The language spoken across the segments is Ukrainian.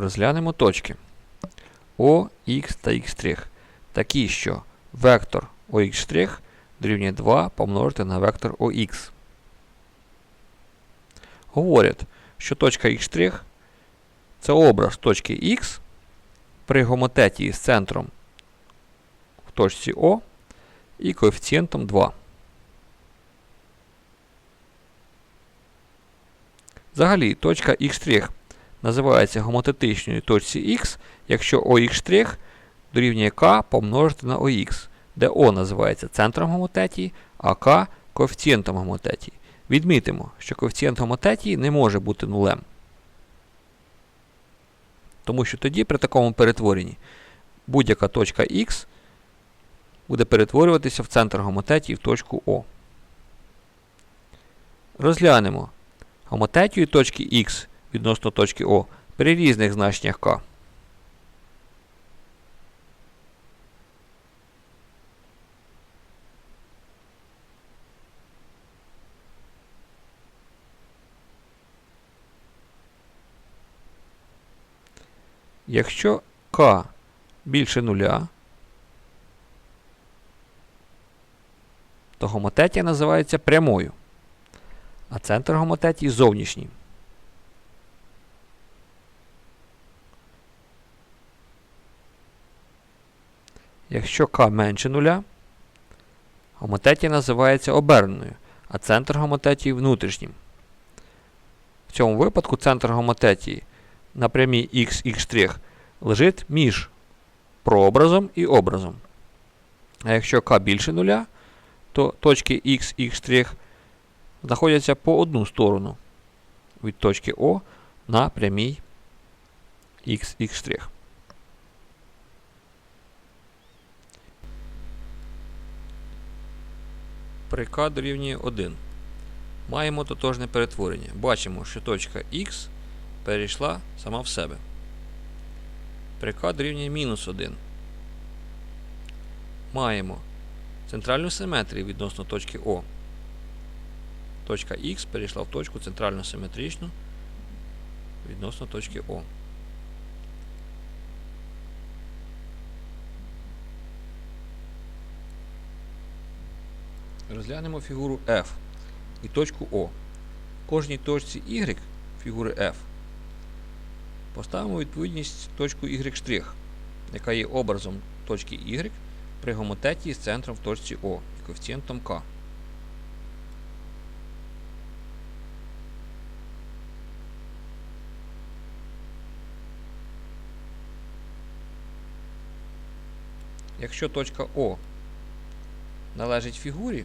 Розглянемо точки O, X та X', такі, що вектор OX' дорівнює 2 помножити на вектор OX. Говорять, що точка X' це образ точки X при гомотетії з центром в точці O і коефіцієнтом 2. Взагалі, точка X' називається гомотетичною точці X, якщо OX' дорівнює К помножити на OX, де O називається центром гомотетії, а К коефіцієнтом гомотетії. Відмітимо, що коефіцієнт гомотетії не може бути нулем. Тому що тоді при такому перетворенні будь-яка точка Х буде перетворюватися в центр гомотетії в точку О. Розглянемо гомотетію точки Х відносно точки О при різних значеннях К. Якщо К більше нуля, то гомотетія називається прямою, а центр гомотетії зовнішній. Якщо К менше нуля, гомотетія називається оберненою, а центр гомотетії внутрішнім. В цьому випадку центр гомотетії на прямій x, x' лежить між прообразом і образом. А якщо k більше нуля, то точки x, x' знаходяться по одну сторону від точки O на прямій x, x'. При дорівнює 1. Маємо тотожне перетворення. Бачимо, що точка x перейшла сама в себе. При k дорівнює мінус 1. Маємо центральну симетрію відносно точки О. Точка Х перейшла в точку центрально симетричну відносно точки О. Розглянемо фігуру F і точку О. Кожній точці Y фігури F Поставимо відповідність точку y', яка є образом точки y при гомотетії з центром в точці O і коефіцієнтом k. Якщо точка О належить фігурі,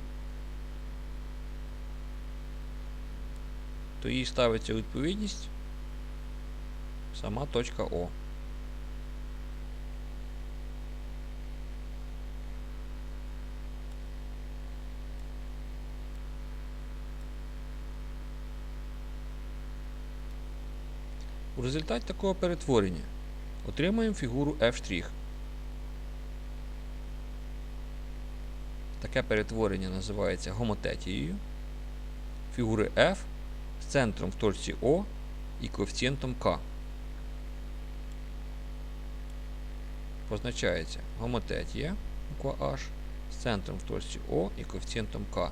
то їй ставиться відповідність сама точка О. У результаті такого перетворення отримаємо фігуру F'. Таке перетворення називається гомотетією фігури F з центром в точці О і коефіцієнтом К. позначається гомотетія, буква H, з центром в точці О і коефіцієнтом К.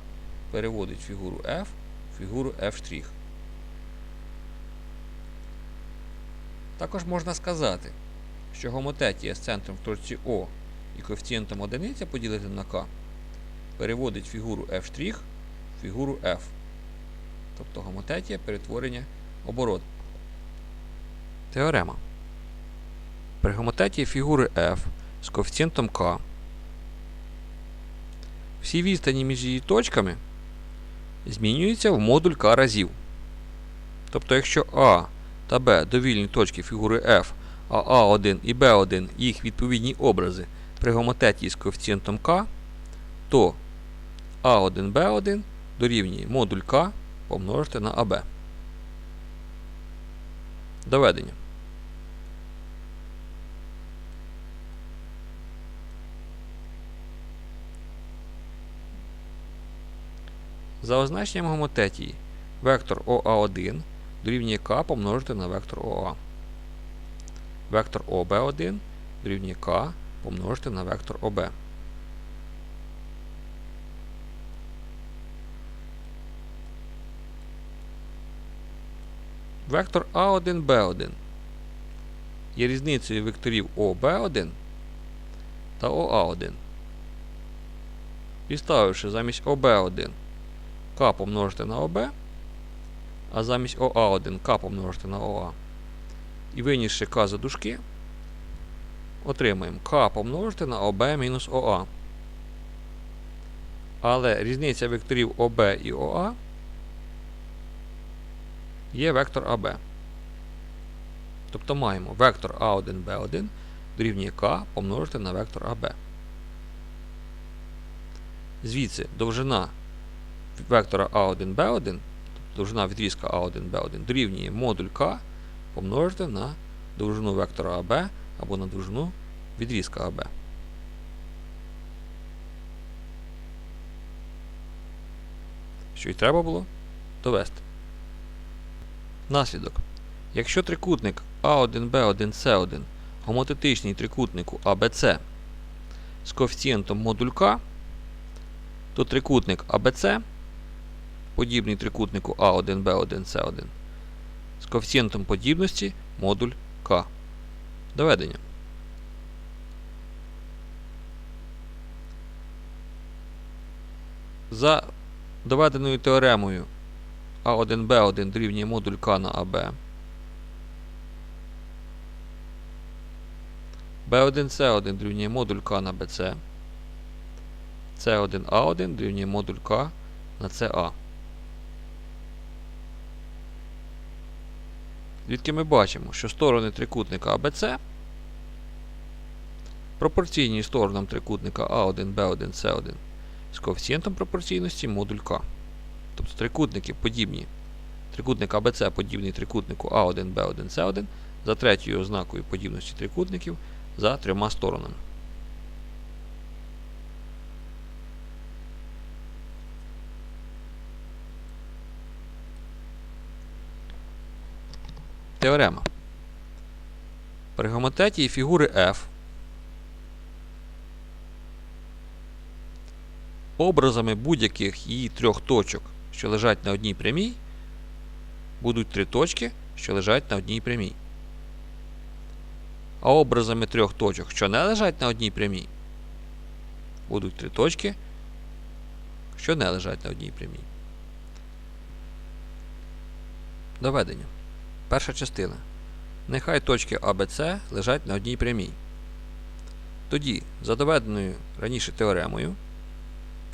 Переводить фігуру F в фігуру F'. Також можна сказати, що гомотетія з центром в точці О і коефіцієнтом 1 поділити на К переводить фігуру F' в фігуру F. Тобто гомотетія перетворення оборот. Теорема. При гомотетії фігури F з коефіцієнтом K всі відстані між її точками змінюються в модуль K разів. Тобто, якщо А та Б довільні точки фігури F, а А1 і Б1 їх відповідні образи при гомотетії з коефіцієнтом K, то А1Б1 дорівнює модуль К помножити на АБ. Доведення. За означенням гомотетії вектор ОА1 дорівнює К помножити на вектор ОА. вектор ОБ1 дорівнює К помножити на вектор ОБ. Вектор А1, Б1 є різницею векторів ОБ1 та ОА1. Підставивши замість ОБ1 К помножити на ОБ, а замість ОА1 К помножити на ОА. І винісши К за дужки, отримаємо К помножити на ОБ мінус ОА. Але різниця векторів ОБ і ОА є вектор АБ. Тобто маємо вектор А1, Б1 дорівнює К помножити на вектор АБ. Звідси довжина вектора А1, Б1, тобто довжина відрізка А1, Б1 дорівнює модуль К помножити на довжину вектора АБ або на довжину відрізка АБ. Що й треба було довести. Наслідок. Якщо трикутник А1, Б1, С1 гомотетичний трикутнику АБЦ з коефіцієнтом модуль К, то трикутник АБЦ, подібний трикутнику А1, Б1, С1, з коефіцієнтом подібності модуль К. Доведення. За доведеною теоремою А1, Б1 дорівнює модуль К на АБ. B1 C1 дорівнює модуль К на. C1 A1 дорівнює модуль К на CA. Звідки ми бачимо, що сторони трикутника ABC пропорційні сторонам трикутника А1, Б1, С1 з коефіцієнтом пропорційності модуль К. Тобто трикутники подібні. Трикутник АБЦ подібний трикутнику А1, Б1, С1 за третьою ознакою подібності трикутників за трьома сторонами. Теорема. При геометрії фігури F образами будь-яких її трьох точок, що лежать на одній прямій, будуть три точки, що лежать на одній прямій. А образами трьох точок, що не лежать на одній прямій, будуть три точки, що не лежать на одній прямій. Доведення. Перша частина. Нехай точки А, лежать на одній прямій. Тоді, за доведеною раніше теоремою,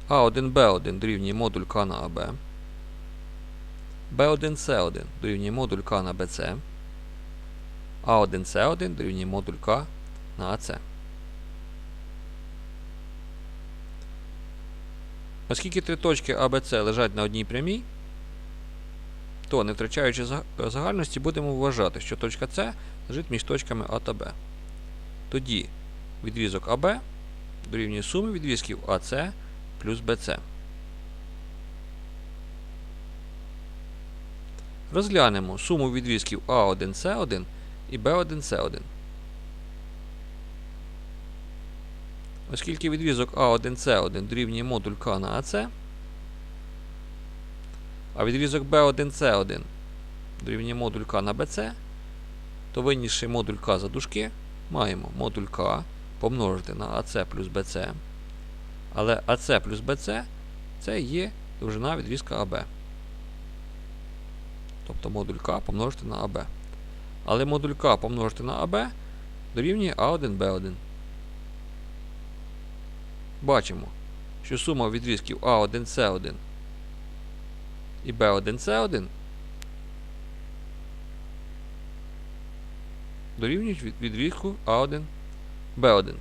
А1, Б1 дорівнює модуль К на АБ, Б1, С1 дорівнює модуль К на БЦ, А1С1 дорівнює модуль К на АЦ. Оскільки три точки АБЦ лежать на одній прямій, то, не втрачаючи загальності, будемо вважати, що точка С лежить між точками А та Б. Тоді відрізок АБ дорівнює суми відрізків АС плюс БЦ. Розглянемо суму відрізків А1С1 і B1C1. Оскільки відрізок А1С1 дорівнює модуль К на АС, а відрізок B1C1 дорівнює модуль К на BC, то винісши модуль К за дужки, маємо модуль К помножити на АС плюс BC. Але АС плюс BC це є довжина відрізка АБ. Тобто модуль К помножити на АБ. Але модуль К помножити на АБ дорівнює А1Б1. Бачимо, що сума відрізків А1С1 і B1C1 дорівнюють відрізку А1Б1.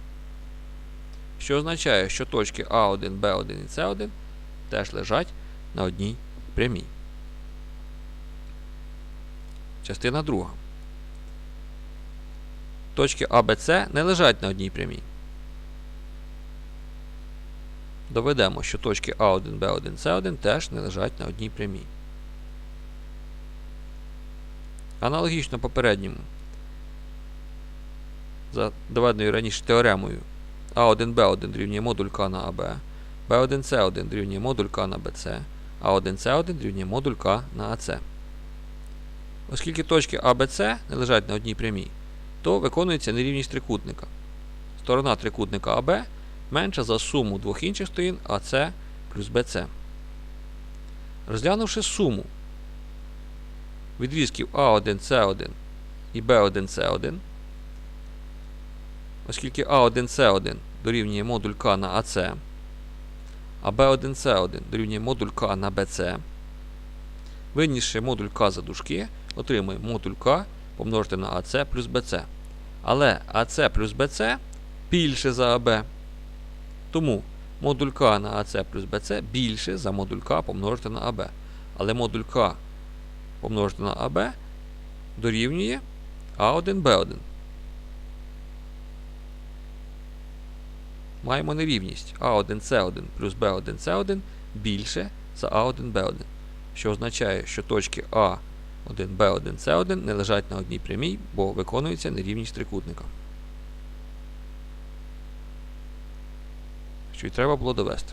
Що означає, що точки А1, Б1 і С1 теж лежать на одній прямій. Частина друга. Точки А, Б, С не лежать на одній прямій. Доведемо, що точки А1, Б1, С1 теж не лежать на одній прямій. Аналогічно попередньому. за доведеною раніше теоремою А1Б1 дорівнює модуль К на АБ, Б1С1 дорівнює модуль К на БЦ, А1С1 дорівнює модуль К на АЦ. Оскільки точки АБЦ не лежать на одній прямій, то виконується нерівність трикутника. Сторона трикутника АБ менша за суму двох інших сторін АЦ плюс БЦ. Розглянувши суму відрізків А1С1 і Б1С1, оскільки А1С1 дорівнює модуль К на АЦ, а Б1С1 дорівнює модуль К на БЦ, винісши модуль К за дужки, отримуємо модуль К помножити на АЦ плюс БЦ. Але АЦ плюс БЦ більше за АБ. Тому модуль К на АЦ плюс БЦ більше за модуль К помножити на АБ. Але модуль К помножити на АБ дорівнює А1Б1. Маємо нерівність А1С1 плюс Б1С1 більше за А1Б1, що означає, що точки А1, Б1, С1 не лежать на одній прямій, бо виконується нерівність трикутника. Що й треба було довести.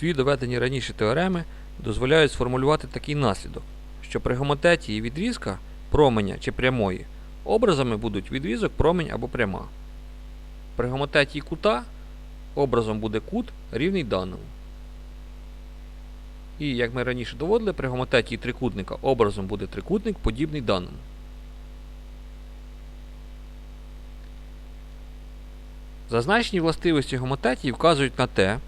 Дві доведені раніше теореми дозволяють сформулювати такий наслідок, що при гомотетії відрізка променя чи прямої образами будуть відрізок, промень або пряма. При гомотетії кута образом буде кут рівний даному. І, як ми раніше доводили, при гомотетії трикутника образом буде трикутник, подібний даному. Зазначені властивості гомотетії вказують на те,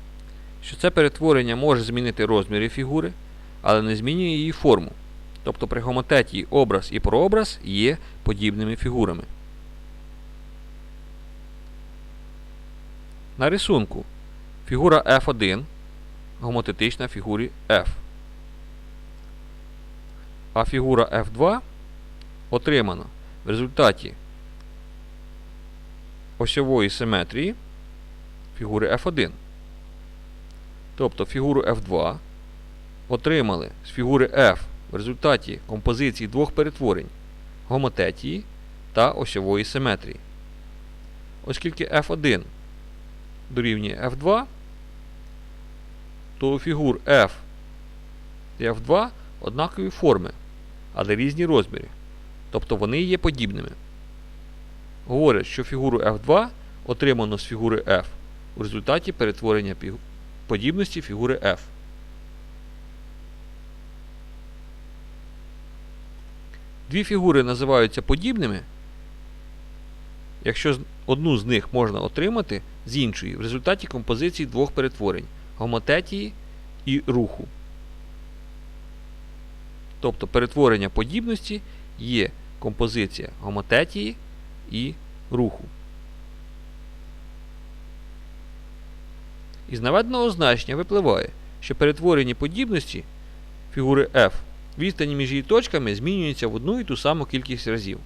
що це перетворення може змінити розміри фігури, але не змінює її форму. Тобто при гомотетії образ і прообраз є подібними фігурами. На рисунку фігура F1 гомотетична фігурі F. А фігура F2 отримана в результаті осьової симетрії фігури F1. Тобто фігуру F2 отримали з фігури F в результаті композиції двох перетворень гомотетії та осьової симетрії. Оскільки F1 дорівнює F2, то у фігур F і F2 однакові форми, але різні розміри. Тобто вони є подібними. Говорять, що фігуру F2 отримано з фігури F у результаті перетворення подібності фігури F. Дві фігури називаються подібними, якщо одну з них можна отримати з іншої в результаті композиції двох перетворень гомотетії і руху. Тобто перетворення подібності є композиція гомотетії і руху. Із наведеного значення випливає, що перетворені подібності фігури F відстані між її точками змінюються в одну і ту саму кількість разів.